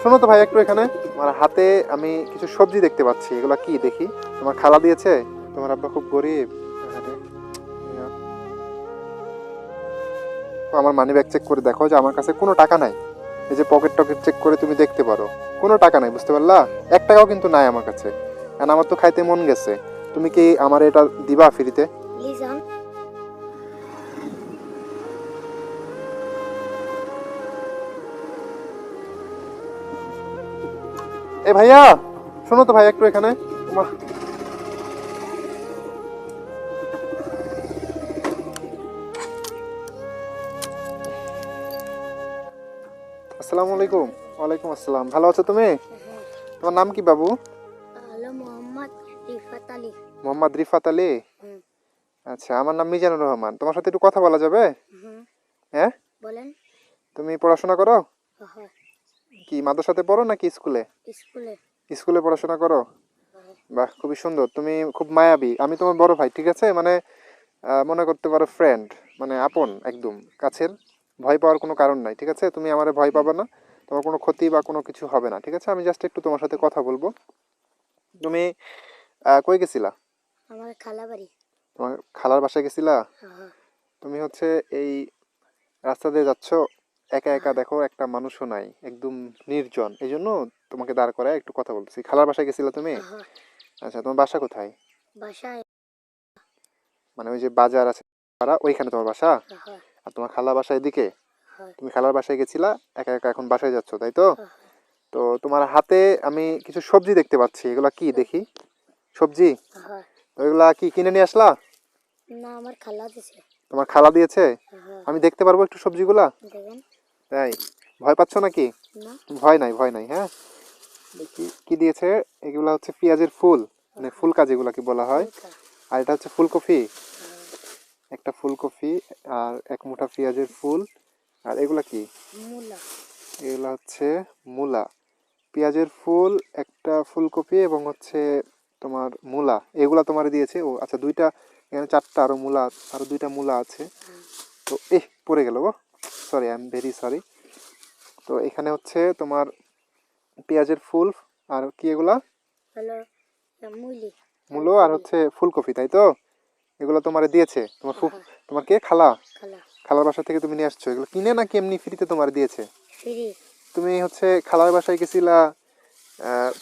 শোনো তো ভাই, একটু এখানে। আমার হাতে আমি কিছু সবজি দেখতে পাচ্ছি। এগুলা কি দেখি? তোমার খালা দিয়েছে? তোমার আব্বা খুব গরিব। আমার মানি ব্যাগ চেক করে দেখো যে আমার কাছে কোনো টাকা নাই। এই যে পকেট টকেট চেক করে তুমি দেখতে পারো। কোনো টাকা নাই, বুঝতে পারলা? এক টাকাও কিন্তু নাই আমার কাছে। কারণ আমার তো খাইতে মন গেছে। তুমি কি আমার এটা দিবা ফ্রিতে? এ ভাইয়া শোনো তো ভাই একটু এখানে। আসসালামু আলাইকুম। ওয়ালাইকুম আসসালাম। ভালো আছো তুমি? তোমার নাম কি বাবু? মোহাম্মদ রিফাত আলী। আচ্ছা আমার নাম মিজানুর রহমান। তোমার সাথে একটু কথা বলা যাবে? হ্যাঁ? বলেন। তুমি পড়াশোনা করো? হ্যাঁ। কি মাদ্রাসাতে পড়ো নাকি স্কুলে? স্কুলে। স্কুলে পড়াশোনা করো? বাহ খুবই সুন্দর। তুমি খুব মায়াবী। আমি তোমার বড় ভাই ঠিক আছে? মানে মনে করতে পারো ফ্রেন্ড মানে আপন একদম কাছের। ভয় পাওয়ার কোনো কারণ নাই ঠিক আছে? তুমি আমারে ভয় পাবে না। তোমার কোনো ক্ষতি বা কোনো কিছু হবে না ঠিক আছে? আমি জাস্ট একটু তোমার সাথে কথা বলব। তুমি কই গেছিলা? আমার খালা বাড়ি তোমার খালার বাসায় গেছিলা? হ্যাঁ। তুমি হচ্ছে এই রাস্তা দিয়ে যাচ্ছ একা একা দেখো একটা মানুষও নাই একদম নির্জন। এই জন্য তোমাকে দাঁড় করায় একটু কথা বলতেছি। খালার বাসায় গেছিলা তুমি? হ্যাঁ আচ্ছা তোমার বাসা কোথায়? বাসায়। মানে ওই যে বাজার আছে পাড়া, ওইখানে তোমার বাসা? হ্যাঁ আর তোমার খালা বাসা এদিকে হ্যাঁ। তুমি খালার বাসায় গেছিলা একা একা এখন বাসায় যাচ্ছ তাই তো? হ্যাঁ। তো তোমার হাতে আমি কিছু সবজি দেখতে পাচ্ছি এগুলা কি দেখি? সবজি? হ্যাঁ। তো এগুলা কি কিনে নিয়ে আসলা? না আমার খালা দিছে। তোমার খালা দিয়েছে? হ্যাঁ। আমি দেখতে পারব একটু সবজিগুলা? দেখেন। তাই? ভয় পাচ্ছ নাকি? ভয় নাই ভয় নাই হ্যাঁ? কি দিয়েছে? এগুলা হচ্ছে পেঁয়াজের ফুল মানে ফুলকা যেগুলা কি বলা হয়। আর এটা হচ্ছে ফুলকপি। একটা ফুলকপি আর এক মুঠা পেঁয়াজের ফুল। আর এগুলা কি? এগুলো হচ্ছে মূলা। পেঁয়াজের ফুল একটা ফুলকপি এবং হচ্ছে তোমার মূলা। এগুলা তোমার দিয়েছে। ও আচ্ছা দুইটা এখানে চারটা আরও মূলা আরও দুইটা মূলা আছে। তো এ পড়ে গেল গো। Sorry I am very sorry তো এখানে হচ্ছে তোমার পেঁয়াজের ফুল আর কি এগুলা? মূলো। আর হচ্ছে ফুলকপি তাই তো? এগুলো তোমার দিয়েছে। তোমার ফুল হ্যাঁ, তোমার কে? খালা? খালা। খালার বাসা থেকে তুমি নিয়ে আসছো। এগুলো কিনে নাকি এমনি ফ্রিতে তোমার দিয়েছে? তুমি হচ্ছে খালার বাসায় গেছিলা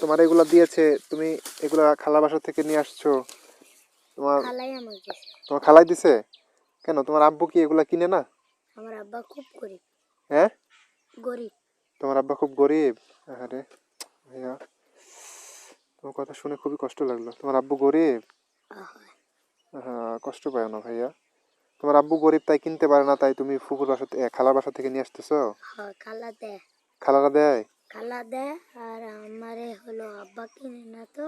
তোমার এগুলা দিয়েছে তুমি এগুলা খালার বাসা থেকে নিয়ে আসছো। তোমার তোমার খালাই দিছে? কেন? তোমার আব্বু কি এগুলা কিনে না? আমার আব্বা খুব গরিব। হ্যাঁ? গরিব। তোমার আব্বা খুব গরিব? আরে ভাইয়া। তোমার কথা শুনে খুবই কষ্ট লাগল। তোমার আব্বু গরিব? হ্যাঁ কষ্ট পায় না ভাইয়া। তোমার আব্বু গরিব তাই কিনতে পারে না তাই তুমি ফুকুর বাসা থেকে খালার বাসা থেকে নিয়ে আসতেছো? হ্যাঁ খালা দেয়। খালারা দেয়? খালা দেয় আর আমারে হলো আব্বা কিনে না তো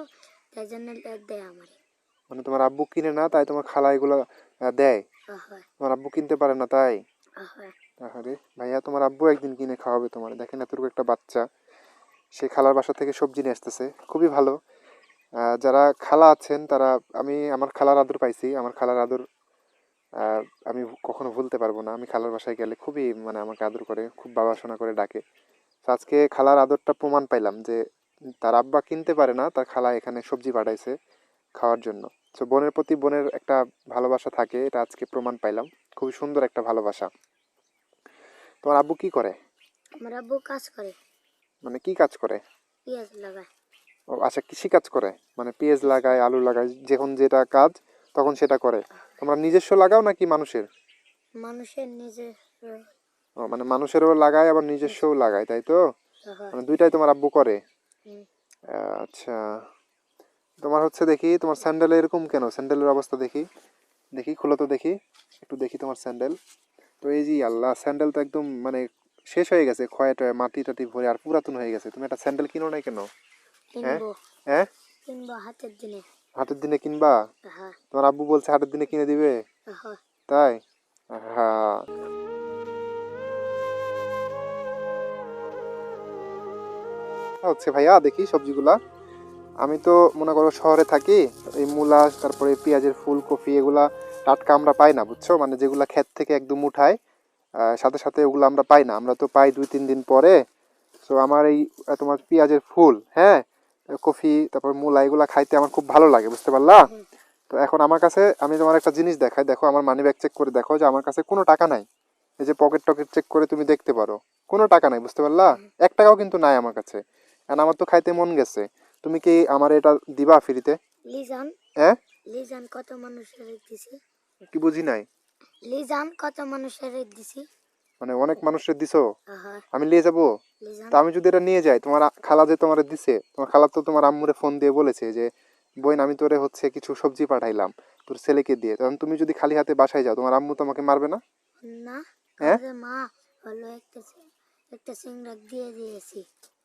তাই জন্য দেয় আমারে। মানে তোমার আব্বু কিনে না তাই তোমার খালা এগুলা দেয়? তোমার আব্বু কিনতে পারে না তাই? আরে ভাইয়া, তোমার আব্বু একদিন কিনে খাওয়াবে তোমার। দেখেন এতটুকু একটা বাচ্চা, সে খালার বাসা থেকে সবজি নিয়ে আসতেছে। খুবই ভালো। যারা খালা আছেন, তারা, আমি আমার খালার আদর পাইছি। আমার খালার আদর আমি কখনো ভুলতে পারব না। আমি খালার বাসায় গেলে খুবই মানে আমাকে আদর করে, খুব বাবা শোনা করে ডাকে। তো আজকে খালার আদরটা প্রমাণ পাইলাম যে, তার আব্বা কিনতে পারে না, তার খালা এখানে সবজি পাঠাইছে খাওয়ার জন্য। তো বোনের প্রতি বোনের একটা ভালোবাসা থাকে এটা আজকে প্রমাণ পাইলাম। খুবই সুন্দর একটা ভালোবাসা। তোমার আব্বু কি করে? আমার আব্বু কাজ করে। মানে কি কাজ করে? পেঁয়াজ লাগায়। ও আচ্ছা কৃষি কাজ করে? মানে পেঁয়াজ লাগায় আলু লাগায় যখন যেটা কাজ তখন সেটা করে। তোমরা নিজস্ব লাগাও নাকি মানুষের? মানুষের নিজের ও মানে মানুষেরও লাগায় আবার নিজস্বও লাগায় তাই তো? মানে দুইটাই তোমার আব্বু করে? আচ্ছা। তোমার হচ্ছে দেখি তোমার স্যান্ডেল এরকম কেন? স্যান্ডেলের অবস্থা দেখি। দেখি খুলো তো দেখি। একটু দেখি তোমার স্যান্ডেল তো এই যে আল্লাহ স্যান্ডেল তো একদম মানে শেষ হয়ে গেছে ক্ষয় টয় মাটি টাটি ভরে আর পুরাতন হয়ে গেছে। তুমি একটা স্যান্ডেল কিনো না কেন? হ্যাঁ? কিনবো। হাতের দিনে। হাটের দিনে কিনবা? হ্যাঁ। তোমার আব্বু বলছে হাটের দিনে কিনে দিবে? তাই? হ্যাঁ হচ্ছে ভাইয়া দেখি সবজিগুলা। আমি তো মনে করো শহরে থাকি, এই মূলা তারপরে পেঁয়াজের ফুল কপি এগুলা টাটকা আমরা পাই না, বুঝছ? মানে যেগুলা ক্ষেত থেকে একদম উঠায় সাথে সাথে ওগুলো আমরা পাই না। আমরা তো পাই দুই, তিন দিন পরে। সো আমার এই তোমার পেঁয়াজের ফুল হ্যাঁ? কফি, তারপর মূলা, এগুলা খাইতে আমার খুব ভালো লাগে, বুঝতে পারলা? তো এখন আমার কাছে, আমি তোমার একটা জিনিস দেখাই, দেখো, আমার মানি ব্যাগ চেক করে দেখো যে আমার কাছে কোনো টাকা নাই। এই যে পকেট টকেট চেক করে তুমি দেখতে পারো। কোনো টাকা নাই, বুঝতে পারলা? এক টাকাও কিন্তু নাই আমার কাছে। আর আমার তো খাইতে মন গেছে। তুমি কি আমার এটা দিবা ফ্রিতে? লিজান হ্যাঁ? লিজান কত মানুষের দিছি? কি বুঝি নাই? লিজান কত মানুষের দিছি? মানে অনেক মানুষের দিছো? আমি নিয়ে যাব? তা আমি যদি এটা নিয়ে যাই তোমার খালা যে তোমার দিছে তোমার খালা তো তোমার আম্মুরে ফোন দিয়ে বলেছে যে বোন আমি তোরে হচ্ছে কিছু সবজি পাঠাইলাম তোর ছেলেকে দিয়ে। তখন তুমি যদি খালি হাতে বাসায় যাও তোমার আম্মু তোমাকে মারবে না? না হ্যাঁ? মা হলো একটা একটা সিংড়া দিয়ে দিয়েছি।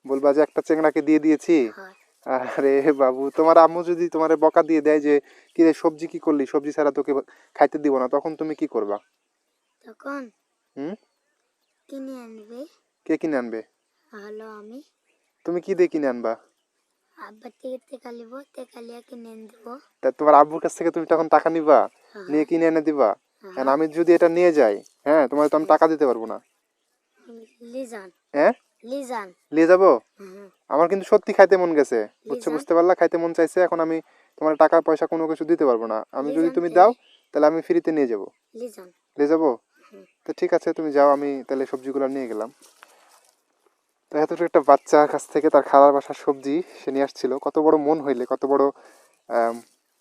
বলবা যে একটা চেংড়াকে দিয়ে দিয়েছি? হয়। আরে বাবু তোমার আম্মু যদি তোমার বকা দিয়ে দেয় যে কি রে সবজি কি করলি? সবজি ছাড়া তোকে খাইতে দিব না তখন তুমি কি করবা? তখন? হুম? কিনে আনবে? কে কিনে আনবে? হলো আমি। তুমি কি দিয়ে কিনে আনবা? আব্বা থেকে তেকালিব তেকালিয়া কিনে এনে দেবো তা তোমার আব্বুর কাছ থেকে তুমি তখন টাকা নিবা? হ্যাঁ, নিয়ে কিনে এনে দিবা? হ্যাঁ। আর আমি যদি এটা নিয়ে যাই হ্যাঁ তোমার তো আমি টাকা দিতে পারব না। লিজান। হ্যাঁ? নিয়ে যাব? আমার কিন্তু সত্যি খাইতে মন গেছে। বুঝছ বুঝতে পারলা খাইতে মন চাইছে এখন আমি তোমার টাকা পয়সা কোনো কিছু দিতে পারব না। আমি যদি তুমি দাও তাহলে আমি ফ্রিতে নিয়ে যাব। নিয়ে যাব? তো ঠিক আছে তুমি যাও আমি তাহলে সবজিগুলো নিয়ে গেলাম। তো এতটুকু একটা বাচ্চার কাছ থেকে তার খাবার বাসার সবজি সে নিয়ে আসছিল। কত বড় মন হইলে কত বড়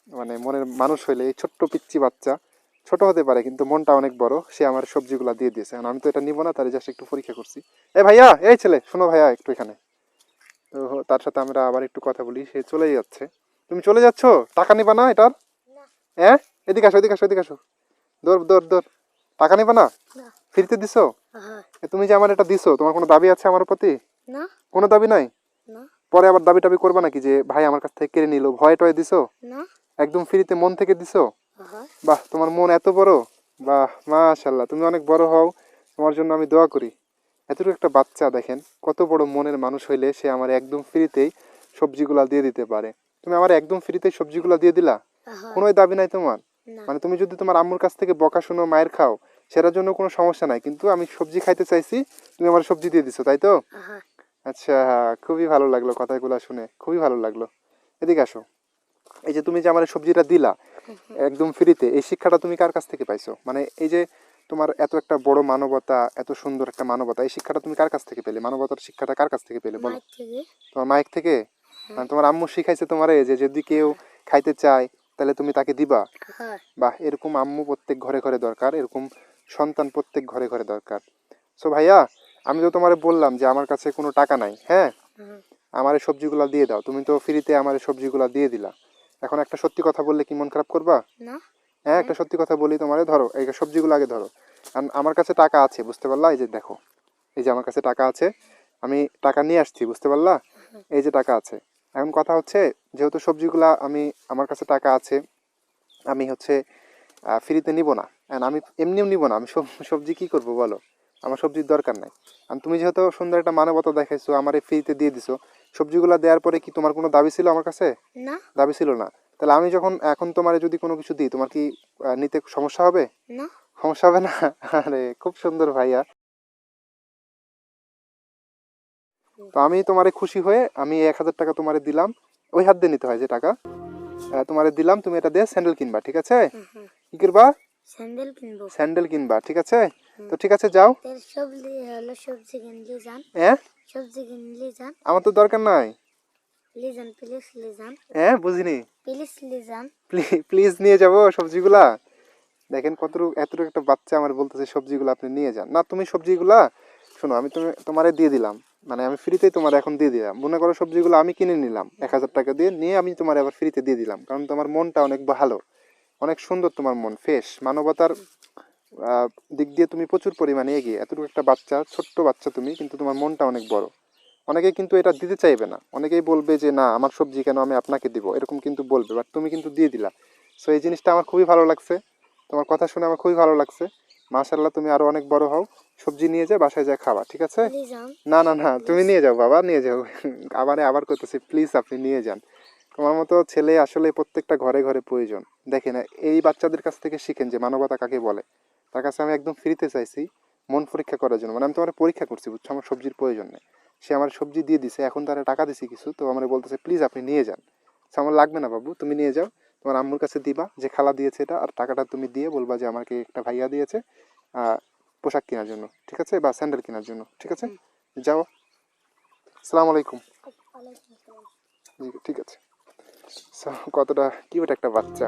মানে মনের মানুষ হইলে এই ছোট্ট পিচ্ছি বাচ্চা। ছোট হতে পারে কিন্তু মনটা অনেক বড়। সে আমার সবজিগুলো দিয়ে দিয়েছে। আমি তো এটা নিব না তার জাস্ট একটু পরীক্ষা করছি। এ ভাইয়া এই ছেলে শোনো ভাইয়া একটু এখানে। তো তার সাথে আমরা আবার একটু কথা বলি সে চলেই যাচ্ছে। তুমি চলে যাচ্ছ? টাকা নিবা না এটার? হ্যাঁ? এদিকে আসো এদিকে আসো এদিকে আসো। দৌড় দৌড় দৌড়। টাকা নিবা না? না। ফ্রিতে দিছো? হ্যাঁ। তুমি যে আমার এটা দিছো তোমার কোনো দাবি আছে আমার প্রতি? না। কোনো দাবি নাই? না। পরে আবার দাবি টাবি করবা নাকি যে ভাই আমার কাছ থেকে কেড়ে নিল ভয় টয় দিছো? না। একদম ফ্রিতে মন থেকে দিছো? হ্যাঁ বাহ তোমার মন এত বড়? বাহ মাশাল্লাহ তুমি অনেক বড় হও। তোমার জন্য আমি দোয়া করি। এতটুকু একটা বাচ্চা দেখেন কত বড় মনের মানুষ হইলে সে আমার একদম ফ্রিতেই সবজিগুলা দিয়ে দিতে পারে। তুমি আমার একদম ফ্রিতেই সবজিগুলা দিয়ে দিলা? হ্যাঁ কোনো দাবি নাই তোমার? মানে তুমি যদি তোমার আম্মুর কাছ থেকে বকা শুনো মায়ের খাও সেটার জন্য কোনো সমস্যা নাই। কিন্তু আমি সবজি খাইতে চাইছি তুমি আমার সবজি দিয়ে দিছো তাই তো? হ্যাঁ আচ্ছা খুবই ভালো লাগল কথাগুলো শুনে খুবই ভালো লাগল। এদিকে আসো। এই যে তুমি যে আমার সবজিটা দিলা একদম ফ্রিতে। এই শিক্ষাটা তুমি কার কাছ থেকে পাইছো? মানে এই যে তোমার এত একটা বড় মানবতা এত সুন্দর একটা মানবতা এই শিক্ষাটা তুমি কার কাছ থেকে পেলে? মানবতার শিক্ষাটা কার কাছ থেকে পেলে বলো? তোমার মাইক থেকে? মানে তোমার আম্মু শিখাইছে তোমার যে যদি কেউ খাইতে চায় তাহলে তুমি তাকে দিবা। বা এরকম আম্মু প্রত্যেক ঘরে ঘরে দরকার এরকম সন্তান প্রত্যেক ঘরে ঘরে দরকার। সো ভাইয়া আমি তো তোমারে বললাম যে আমার কাছে কোনো টাকা নাই হ্যাঁ? আমার এই সবজিগুলো দিয়ে দাও। তুমি তো ফ্রিতে আমার এই সবজিগুলো দিয়ে দিলা। এখন একটা সত্যি কথা বললে কি মন খারাপ করবা? না। হ্যাঁ একটা সত্যি কথা বলি তোমারে ধরো এই সবজিগুলো আগে ধরো। আর আমার কাছে টাকা আছে বুঝতে পারলা? এই যে দেখো এই যে আমার কাছে টাকা আছে আমি টাকা নিয়ে আসছি বুঝতে পারলা? এই যে টাকা আছে। এখন কথা হচ্ছে যেহেতু সবজিগুলা আমি আমার কাছে টাকা আছে আমি হচ্ছে ফ্রিতে নিব না। আমি এমনিও নিব না। আমি সবজি কি করব বলো? আমার সবজির দরকার নাই। আর তুমি যেহেতু সুন্দর একটা মানবতা দেখাইছো আমার এই ফ্রিতে দিয়ে দিছো সবজিগুলো দেওয়ার পরে কি তোমার কোনো দাবি ছিল আমার কাছে? না। দাবি ছিল না। তাহলে আমি যখন এখন তোমার যদি কোনো কিছু দিই তোমার কি নিতে সমস্যা হবে? না। সমস্যা হবে না? আরে খুব সুন্দর ভাইয়া। তো আমি তোমারে খুশি হয়ে আমি এক হাজার টাকা তোমারে দিলাম। ওই হাত দিয়ে নিতে হয় যে টাকা। তোমারে দিলাম তুমি এটা দিয়ে স্যান্ডেল কিনবা ঠিক আছে। কি করবা? স্যান্ডেল কিনবো। স্যান্ডেল কিনবা ঠিক আছে? তো ঠিক আছে যাও। সবজি হলো সবজি যান। হ্যাঁ? সবজি আমার তো দরকার নাই। লিজান প্লিজ লিজান। হ্যাঁ বুঝিনি। Please legion. প্লিজ নিয়ে যাব সবজিগুলা? দেখেন কতটুকু এতটুকু একটা বাচ্চা আমার বলতেছে সবজিগুলো আপনি নিয়ে যান। না তুমি সবজিগুলা শোনো আমি তুমি তোমারে দিয়ে দিলাম। মানে আমি ফ্রিতেই তোমার এখন দিয়ে দিলাম। মনে করো সবজিগুলো আমি কিনে নিলাম। এক হাজার টাকা দিয়ে নিয়ে আমি তোমার আবার ফ্রিতে দিয়ে দিলাম। কারণ তোমার মনটা অনেক ভালো। অনেক সুন্দর তোমার মন ফ্রেশ মানবতার দিক দিয়ে তুমি প্রচুর পরিমাণে এগিয়ে এতটুকু একটা বাচ্চা ছোট্ট বাচ্চা তুমি কিন্তু তোমার মনটা অনেক বড়। অনেকেই কিন্তু এটা দিতে চাইবে না। অনেকেই বলবে যে না আমার সবজি কেন আমি আপনাকে দিব? এরকম কিন্তু বলবে বাট তুমি কিন্তু দিয়ে দিলা। সো এই জিনিসটা আমার খুবই ভালো লাগছে। তোমার কথা শুনে আমার খুবই ভালো লাগছে। মাশাল্লাহ তুমি আরও অনেক বড় হও। সবজি নিয়ে যাও বাসায় যা খাবা ঠিক আছে? না না না তুমি নিয়ে যাও বাবা নিয়ে যাও। আবার আবার করতেছি প্লিজ আপনি নিয়ে যান। তোমার মতো ছেলে আসলে প্রত্যেকটা ঘরে ঘরে প্রয়োজন। দেখেন এই বাচ্চাদের কাছ থেকে শিখেন যে মানবতা কাকে বলে। তার কাছে আমি একদম ফ্রিতে চাইছি মন পরীক্ষা করার জন্য। মানে আমি তোমার পরীক্ষা করছি বুঝছ? আমার সবজির প্রয়োজন নেই। সে আমার সবজি দিয়ে দিছে এখন তারা টাকা দিছে কিছু তো আমার বলতেছে প্লিজ আপনি নিয়ে যান। আমার লাগবে না বাবু তুমি নিয়ে যাও। তোমার আম্মুর কাছে দিবা যে খালা দিয়েছে এটা আর টাকাটা তুমি দিয়ে বলবা যে আমাকে একটা ভাইয়া দিয়েছে পোশাক কেনার জন্য ঠিক আছে? বা স্যান্ডেল কেনার জন্য ঠিক আছে? যাও। আসসালামু আলাইকুম। ঠিক আছে। কতটা কিউট একটা বাচ্চা।